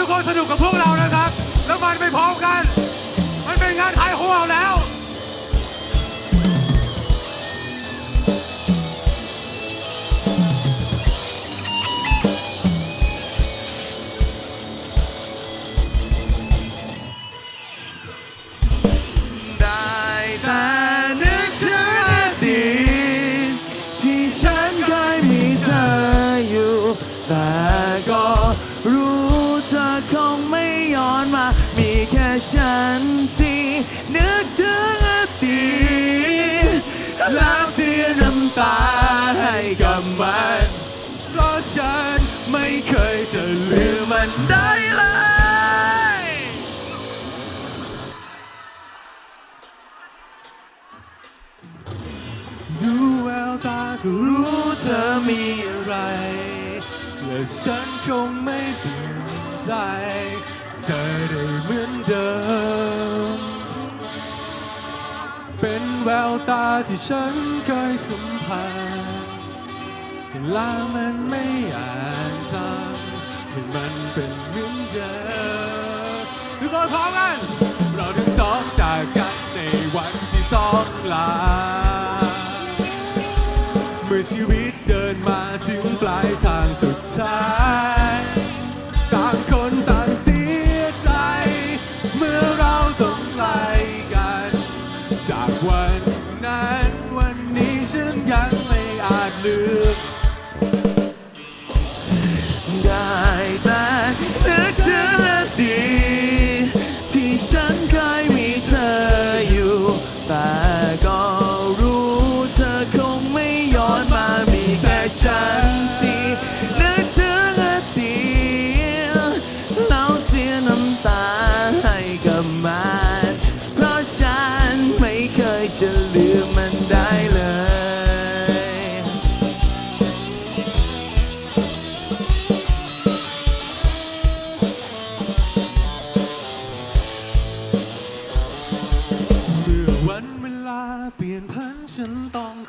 ทุกคนสนุกกับพวกเรานะครับ แล้วมันไปพร้อมกัน มันเป็นงานขายของเราแล้ว ได้แต่นึกถึงอดีตที่ฉันเคยมีเธออยู่แต่ ฉันที่นึกถึงอดีตแล้วเสียน้ำตาให้กับมัน เพราะฉันไม่เคยจะลืมมันได้เลย ดูแววตาก็รู้เธอมีอะไร และฉันคงไม่เปลี่ยนใจ เธอได้เหมือนเดิม เป็นแววตาที่ฉันเคยสัมผัสแต่ลามันไม่อาจทำให้มันเป็นเหมือนเดิมทุกคนพร้อมกัน เราทั้งสองจากกันในวันที่ต้องลา เมื่อชีวิตเดินมาถึงปลายทางสุดท้าย จากวันนั้นวันนี้ฉันยังไม่อาจลืม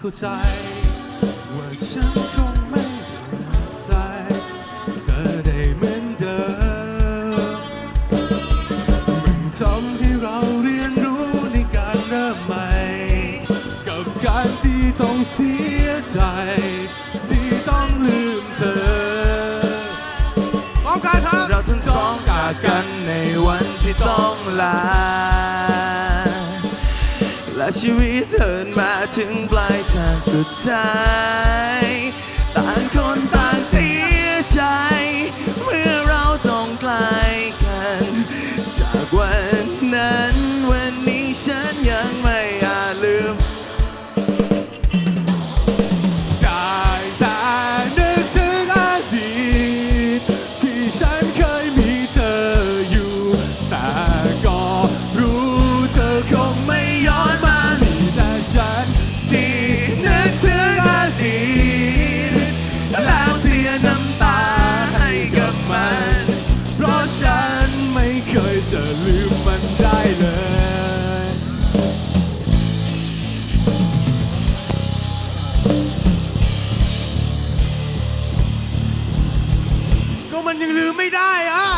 เข้าใจ ว่าฉันคงไม่เปลี่ยนใจเธอได้เหมือนเดิมมันทำให้เราเรียนรู้ในการเริ่มใหม่ กับการที่ต้องเสียใจ ที่ต้องลืมเธอพร้อมกันครับ เราทั้งสองจากกันในวันที่ต้องลา ชีวิตเดินมาถึงปลายทางสุดท้ายต่าง มันยังลืมไม่ได้อะ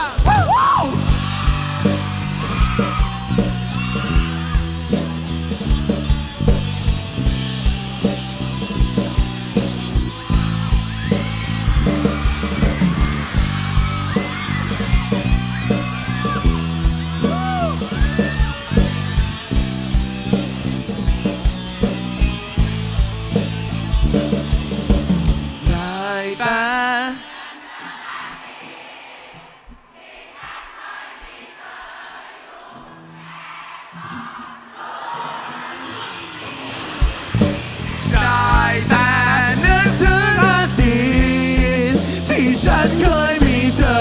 ฉันเคยมีเธอ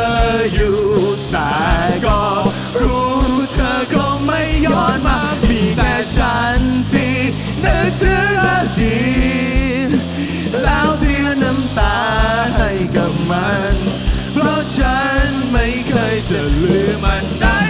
อยู่แต่ก็รู้เธอคงไม่ย้อนมา มีแต่ฉันที่นึกถึงอดีตแล้วเสียน้ำตาให้กับมัน เพราะฉันไม่เคยจะลืมมันได้